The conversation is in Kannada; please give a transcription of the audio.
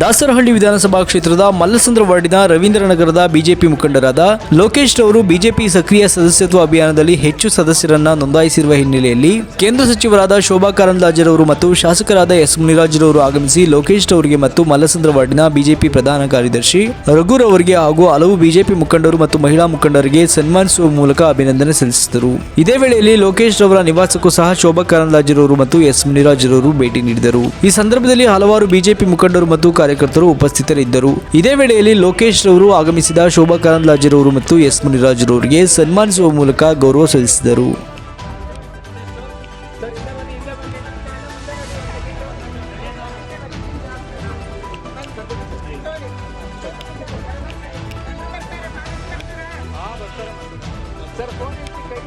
ದಾಸರಹಳ್ಳಿ ವಿಧಾನಸಭಾ ಕ್ಷೇತ್ರದ ಮಲ್ಲಸಂದ್ರ ವಾರ್ಡಿನ ರವೀಂದ್ರನಗರದ ಬಿಜೆಪಿ ಮುಖಂಡರಾದ ಲೋಕೇಶ್ ರವರು ಬಿಜೆಪಿ ಸಕ್ರಿಯ ಸದಸ್ಯತ್ವ ಅಭಿಯಾನದಲ್ಲಿ ಹೆಚ್ಚು ಸದಸ್ಯರನ್ನ ನೋಂದಾಯಿಸಿರುವ ಹಿನ್ನೆಲೆಯಲ್ಲಿ ಕೇಂದ್ರ ಸಚಿವರಾದ ಶೋಭಾ ಕಾರಂದ್ಲಾಜರವರು ಮತ್ತು ಶಾಸಕರಾದ ಎಸ್ ಮುನಿರಾಜ್ರವರು ಆಗಮಿಸಿ ಲೋಕೇಶ್ ರವರಿಗೆ ಮತ್ತು ಮಲ್ಲಸಂದ್ರ ವಾರ್ಡಿನ ಬಿಜೆಪಿ ಪ್ರಧಾನ ಕಾರ್ಯದರ್ಶಿ ರಘುರವರಿಗೆ ಹಾಗೂ ಹಲವು ಬಿಜೆಪಿ ಮುಖಂಡರು ಮತ್ತು ಮಹಿಳಾ ಮುಖಂಡರಿಗೆ ಸನ್ಮಾನಿಸುವ ಮೂಲಕ ಅಭಿನಂದನೆ ಸಲ್ಲಿಸಿದರು. ಇದೇ ವೇಳೆಯಲ್ಲಿ ಲೋಕೇಶ್ ರವರ ನಿವಾಸಕ್ಕೂ ಸಹ ಶೋಭಾ ಕಾರಂದ್ಲಾಜರವರು ಮತ್ತು ಎಸ್ ಮುನಿರಾಜ್ರವರು ಭೇಟಿ ನೀಡಿದರು. ಈ ಸಂದರ್ಭದಲ್ಲಿ ಹಲವಾರು ಬಿಜೆಪಿ ಮುಖಂಡರು ಮತ್ತು ಕಾರ್ಯಕರ್ತರು ಉಪಸ್ಥಿತರಿದ್ದರು. ಇದೇ ವೇಳೆಯಲ್ಲಿ ಲೋಕೇಶ್ ರವರು ಆಗಮಿಸಿದ ಶೋಭಾ ಕಾರಂದ್ಲಾಜಿರವರು ಮತ್ತು ಎಸ್ ಮುನಿರಾಜ್ರವರಿಗೆ ಸನ್ಮಾನಿಸುವ ಮೂಲಕ ಗೌರವ ಸಲ್ಲಿಸಿದರು. ಸರ್ ಫೋನ್ ಕೈ